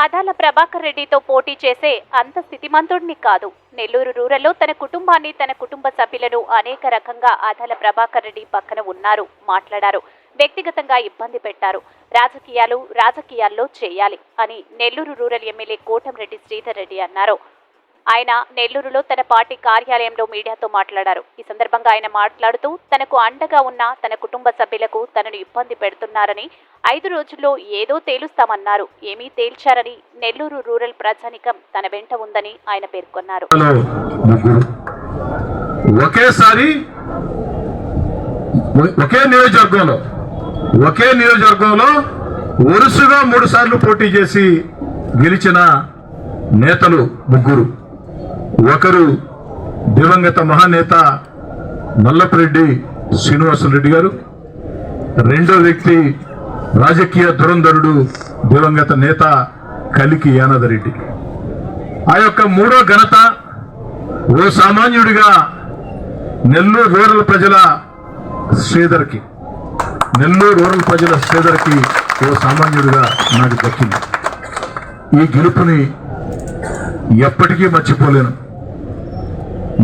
ఆదాల ప్రభాకర్ రెడ్డితో పోటీ చేసే అంత స్థితిమంతుడిని కాదు. నెల్లూరు రూరల్లో తన కుటుంబాన్ని తన కుటుంబ సభ్యులను అనేక రకంగా ఆదాల ప్రభాకర్ రెడ్డి పక్కన ఉన్నారు మాట్లాడారు. వ్యక్తిగతంగా ఇబ్బంది పెట్టారు. రాజకీయాలు రాజకీయాల్లో చేయాలి అని నెల్లూరు రూరల్ ఎమ్మెల్యే కోటంరెడ్డి శ్రీధర్ రెడ్డి అన్నారు. ఆయన నెల్లూరులో తన పార్టీ కార్యాలయంలో మీడియాతో మాట్లాడారు. ఈ సందర్భంగా ఆయన మాట్లాడుతూ తనకు అండగా ఉన్న తన కుటుంబ సభ్యులకు తనను ఇబ్బంది పెడుతున్నారని ఐదు రోజుల్లో ఏదో తేలుస్తామన్నారు. ఏమీ తేల్చారని నెల్లూరు రూరల్ ప్రజానికం తన వెంట ఉందని ఆయన పేర్కొన్నారు. ఒకేసారి ఒకే నియోజకవర్గంలో ఒకే నియోజకవర్గంలో వరుసగా మూడు సార్లు పోటీ చేసి గెలిచిన నేతలు ముగ్గురు. ఒకరు దివంగత మహానేత నల్లపరెడ్డి శ్రీనివాసరెడ్డి గారు రెండో వ్యక్తి రాజకీయ ధురంధరుడు దివంగత నేత కలికి యానదరెడ్డి. ఆ యొక్క మూడో ఘనత ఓ సామాన్యుడిగా నెల్లూరు రూరల్ ప్రజల శ్రీధర్కి నెల్లూరు రూరల్ ప్రజల శ్రీధర్కి ఓ సామాన్యుడిగా నాకు దక్కింది. ఈ గెలుపుని ఎప్పటికీ మర్చిపోలేను.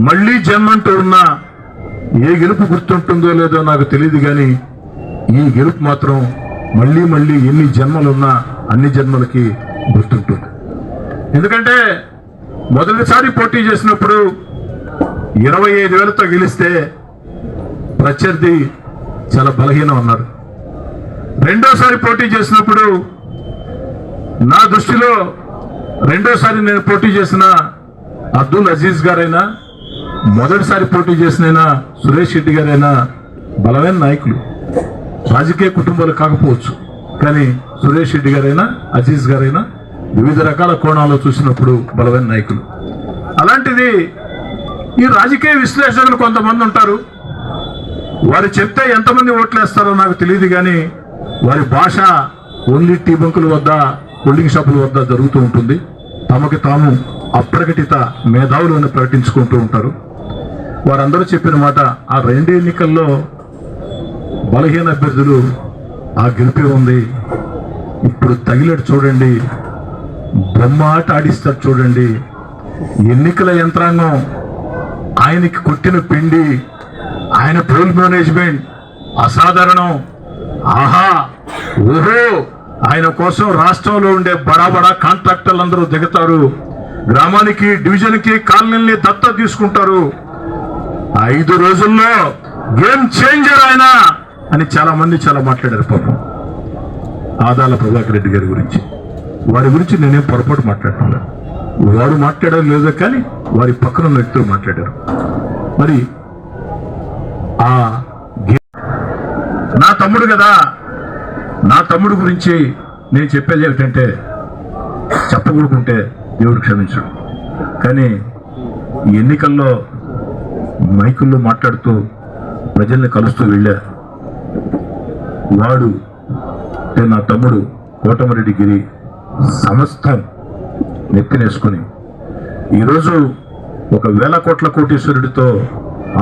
మళ్ళీ జన్మంటూ ఉన్న ఏ గెలుపు గుర్తుంటుందో లేదో నాకు తెలియదు కానీ ఈ గెలుపు మాత్రం మళ్ళీ మళ్ళీ ఎన్ని జన్మలున్నా అన్ని జన్మలకి గుర్తుంటుంది. ఎందుకంటే మొదటిసారి పోటీ చేసినప్పుడు ఇరవై ఐదు వేలతో గెలిస్తే ప్రత్యర్థి చాలా బలహీనం ఉన్నారు రెండోసారి పోటీ చేసినప్పుడు నా దృష్టిలో రెండోసారి నేను పోటీ చేసిన అబ్దుల్ అజీజ్ గారైనా మొదటిసారి పోటీ చేసిన సురేష్ రెడ్డి గారైనా బలమైన నాయకులు. రాజకీయ కుటుంబాలు కాకపోవచ్చు. కానీ సురేష్ రెడ్డి గారైనా అజీజ్ గారైనా వివిధ రకాల కోణాల్లో చూసినప్పుడు బలమైన నాయకులు. అలాంటిది ఈ రాజకీయ విశ్లేషకులు కొంతమంది ఉంటారు. వారు చెప్తే ఎంతమంది ఓట్లేస్తారో నాకు తెలియదు కానీ వారి భాష ఓన్లీ టీ బంకుల వద్ద హోల్డింగ్ షాపుల వద్ద జరుగుతూ ఉంటుంది. తమకి తాము అప్రకటిత మేధావులు అని ప్రకటించుకుంటూ ఉంటారు. వారందరూ చెప్పిన మాట ఆ రెండు ఎన్నికల్లో బలహీన అభ్యర్థులు ఆ గెలిపే ఉంది. ఇప్పుడు తగిలేడు చూడండి. బొమ్మ ఆట ఆడిస్తారు చూడండి. ఎన్నికల యంత్రాంగం ఆయనకి కొట్టిన పిండి ఆయన పోల్ మేనేజ్మెంట్ అసాధారణం. ఆహా! ఓహో! ఆయన కోసం రాష్ట్రంలో ఉండే బడా బడా కాంట్రాక్టర్లు అందరూ దిగుతారు. గ్రామానికి డివిజన్కి కాలనీల్ని దత్త తీసుకుంటారు. ఐదు రోజుల్లో గేమ్ చేంజర్ ఆయన అని చాలా మంది చాలా మాట్లాడారు పాపం. ఆదాల ప్రభాకర్ రెడ్డి గారి గురించి. వారి గురించి నేనేం పొరపాటు మాట్లాడుతున్నాను వారు మాట్లాడారు లేదో కానీ వారి పక్కన ఉన్న వ్యక్తులు మాట్లాడారు. మరి ఆ నా తమ్ముడు కదా. నా తమ్ముడు గురించి నేను చెప్పేది ఏమిటంటే చెప్పకూడుకుంటే దేవుడు క్షమించడు. కానీ ఎన్నికల్లో మైకుల్లో మాట్లాడుతూ ప్రజల్ని కలుస్తూ వెళ్ళా. వాడు నా తమ్ముడు కోటమరెడ్డి గిరి సమస్తం నెత్తినేసుకుని ఈరోజు ఒక వేల కోట్ల కోటీశ్వరుడితో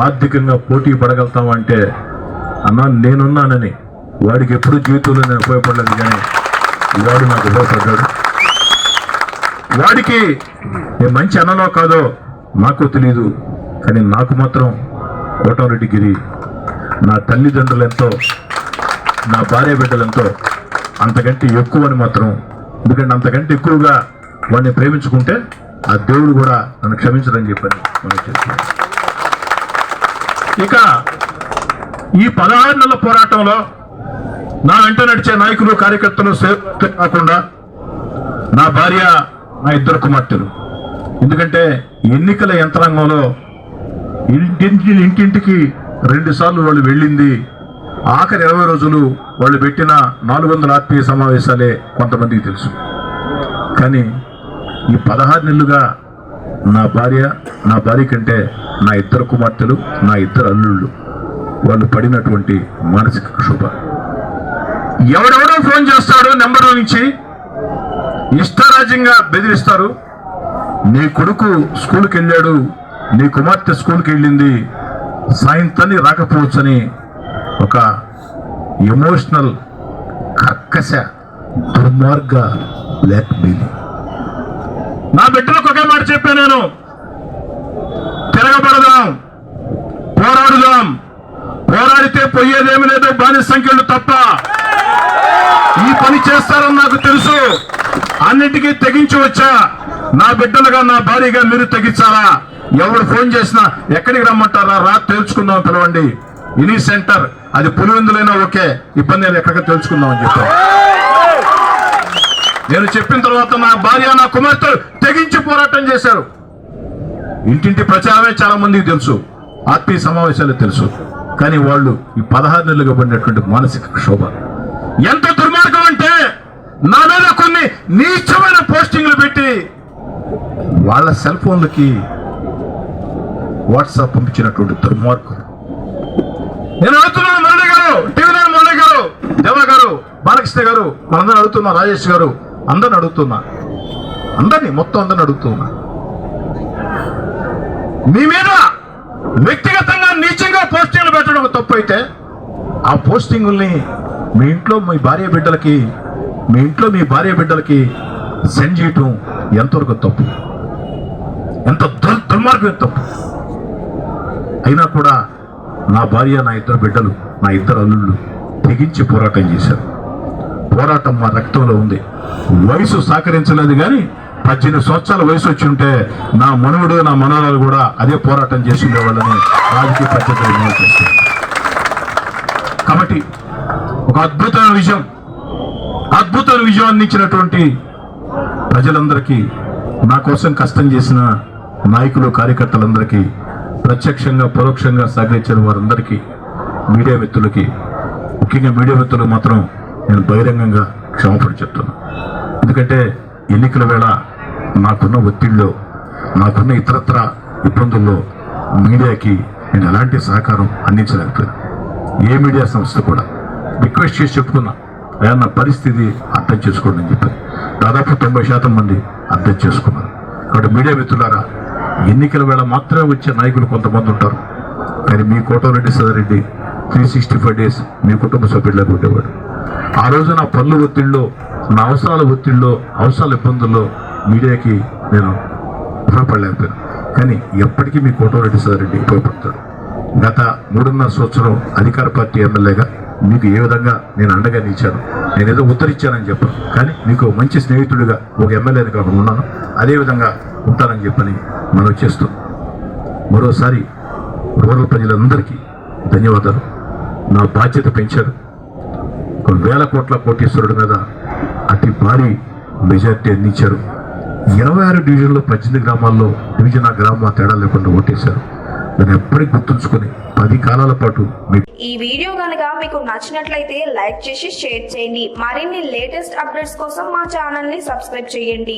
ఆర్థికంగా పోటీ పడగలుగుతామంటే అన్నా నేనున్నానని. వాడికి ఎప్పుడు జీవితంలో నేను ఉపయోగపడలేదు కానీ వాడు నాకు ఉపయోగపడ్డాడు. వాడికి నేను మంచి అన్నలో కాదో నాకు తెలియదు కానీ నాకు మాత్రం కోటమరెడ్డి గిరి నా తల్లిదండ్రులు ఎంతో నా భార్య బిడ్డలంతో అంతకంటే ఎక్కువని మాత్రం ఎందుకంటే అంతకంటే ఎక్కువగా వాడిని ప్రేమించుకుంటే ఆ దేవుడు కూడా నన్ను క్షమించడం చెప్పని మనం చెప్తున్నాం ఇక ఈ పదహారు నెలల పోరాటంలో నా వెంట నడిచే నాయకులు కార్యకర్తలు సేవ కాకుండా నా భార్య నా ఇద్దరు కుమార్తెలు. ఎందుకంటే ఎన్నికల యంత్రాంగంలో ఇంటింటి ఇంటింటికి రెండు సార్లు వాళ్ళు వెళ్ళింది. ఆఖరి ఇరవై రోజులు వాళ్ళు పెట్టిన నాలుగు వందల ఆత్మీయ సమావేశాలే కొంతమందికి తెలుసు. కానీ ఈ పదహారు నెలలుగా నా భార్య నా భార్య కంటే నా ఇద్దరు కుమార్తెలు నా ఇద్దరు అల్లుళ్ళు వాళ్ళు పడినటువంటి మానసిక క్షోభ. ఎవడెవడో ఫోన్ చేస్తాడు నెంబర్ నుంచి. ఇష్టారాజ్యంగా బెదిరిస్తారు. నీ కొడుకు స్కూల్కి వెళ్ళాడు నీ కుమార్తె స్కూల్కి వెళ్ళింది. సాయంత్రాన్ని రాకపోవచ్చని ఒక ఎమోషనల్ కక్కశ దుర్మార్గ బ్లాక్ మెయిలింగ్ నా బిడ్డలకు ఒకే మాట చెప్పాను నేను. తిరగబడదాం పోరాడుదాం. పోరాడితే పోయేదేమి లేదు బాని సంఖ్యలు తప్ప. ఈ పని చేస్తారని నాకు తెలుసు. అన్నిటికీ తెగించి వచ్చా. నా బిడ్డలుగా నా భార్యగా మీరు తెగించాలా? ఎవరు ఫోన్ చేసినా ఎక్కడికి రమ్మంటారా? రా తెలుసుకుందాం పిలవండి. ఇనీ సెంటర్. అది పులివెందులైనా ఓకే. ఇబ్బంది లేదు ఎక్కడికి తెలుసుకుందాం అని చెప్పాను నేను చెప్పిన తర్వాత నా భార్య నా కుమార్తె తెగించి పోరాటం చేశారు. ఇంటింటి ప్రచారమే చాలా మందికి తెలుసు. ఆత్మీయ సమావేశాలు తెలుసు. కానీ వాళ్ళు ఈ పదహారు నెలలుగా పడినటువంటి మానసిక క్షోభ. ఎంత దుర్మార్గం అంటే నా మీద కొన్ని నీచమైన పోస్టింగ్లు పెట్టి వాళ్ళ సెల్ ఫోన్లకి వాట్సాప్ పంపించినటువంటి దుర్మార్గులు. నేను అడుగుతున్నాను మురళి గారు టీవీ మురళి గారు దేవ గారు బాలకృష్ణ గారు మనందరూ అడుగుతున్నా రాజేష్ గారు అందరిని అడుగుతున్నా. అందరినీ మొత్తం అందరిని అడుగుతున్నా. మీ మీద వ్యక్తిగతంగా నీచంగా పోస్టింగ్లు పెట్టడం తప్పు అయితే ఆ పోస్టింగుల్ని మీ ఇంట్లో మీ భార్య బిడ్డలకి మీ ఇంట్లో మీ భార్య బిడ్డలకి సెండ్ చేయటం ఎంతవరకు తప్పు? ఎంత దుర్ దుర్మార్గం తప్పు? అయినా కూడా నా భార్య నా ఇద్దరు బిడ్డలు నా ఇద్దరు అల్లుళ్ళు తెగించి పోరాటం చేశారు. పోరాటం మా రక్తంలో ఉంది. వయసు సహకరించలేదు కానీ పద్దెనిమిది సంవత్సరాల వయసు వచ్చి ఉంటే నా మనవుడు నా మనవరాలు కూడా అదే పోరాటం చేసి ఉండేవాళ్ళని రాజకీయ పద్ధతిలో చేస్తారు కాబట్టి ఒక అద్భుతమైన విజయం అద్భుతమైన విజయం అందించినటువంటి ప్రజలందరికీ నా కోసం కష్టం చేసిన నాయకులు కార్యకర్తలందరికీ ప్రత్యక్షంగా పరోక్షంగా సహకరించిన వారందరికీ మీడియా వ్యక్తులకి ముఖ్యంగా మీడియా వ్యక్తులకు మాత్రం నేను బహిరంగంగా క్షమాపణ చెప్తున్నాను ఎందుకంటే ఎన్నికల వేళ నాకున్న ఒత్తిడిలో నాకున్న ఇతరత్ర ఇబ్బందుల్లో మీడియాకి నేను ఎలాంటి సహకారం అందించలేకపోయాను. ఏ మీడియా సంస్థ కూడా రిక్వెస్ట్ చేసి చెప్పుకున్నా అయ్యా పరిస్థితి అర్థం చేసుకోండి అని చెప్పారు. దాదాపు తొంభై శాతం మంది అర్థం చేసుకున్నారు. కాబట్టి మీడియా మిత్రులారా ఎన్నికల వేళ మాత్రమే వచ్చే నాయకులు కొంతమంది ఉంటారు. కానీ మీ కోటమిరెడ్డి సదారెడ్డి త్రీ సిక్స్టీ ఫైవ్ డేస్ మీ కుటుంబ సభ్యులకు ఉండేవాడు. ఆ రోజు నా పనుల ఒత్తిడిలో నా అవసరాల ఒత్తిడిలో అవసరాల ఇబ్బందుల్లో మీడియాకి నేను భయపడలేకపోయాను. కానీ ఎప్పటికీ మీ కోటమిరెడ్డి సదారెడ్డి ఉపయోగపడతాడు గత మూడున్నర సంవత్సరం అధికార పార్టీ ఎమ్మెల్యేగా మీకు ఏ విధంగా నేను అండగా నిలిచాను నేను ఏదో ఉత్తరిచ్చానని చెప్పాను. కానీ మీకు మంచి స్నేహితుడిగా ఒక ఎమ్మెల్యేని కాకుండా ఉన్నాను. అదేవిధంగా ఉంటానని చెప్పని మనం చేస్తూ మరోసారి రూరల్ ప్రజలందరికీ ధన్యవాదాలు. నా బాధ్యత పెంచారు ఒక వేల కోట్ల కోటీశ్వరుడి మీద అతి భారీ మెజార్టీ అందించారు. ఇరవై ఆరు డివిజన్లో పద్దెనిమిది గ్రామాల్లో డివిజన్ ఆ గ్రామం తేడా లేకుండా ఓటేశారు. దాన్ని ఎప్పటికీ గుర్తుంచుకొని పది కాలాల పాటు మీ ఈ వీడియో కనుక మీకు నచ్చినట్లయితే లైక్ చేసి షేర్ చేయండి. మరిన్ని లేటెస్ట్ అప్డేట్స్ కోసం మా ఛానల్ని సబ్స్క్రైబ్ చేయండి.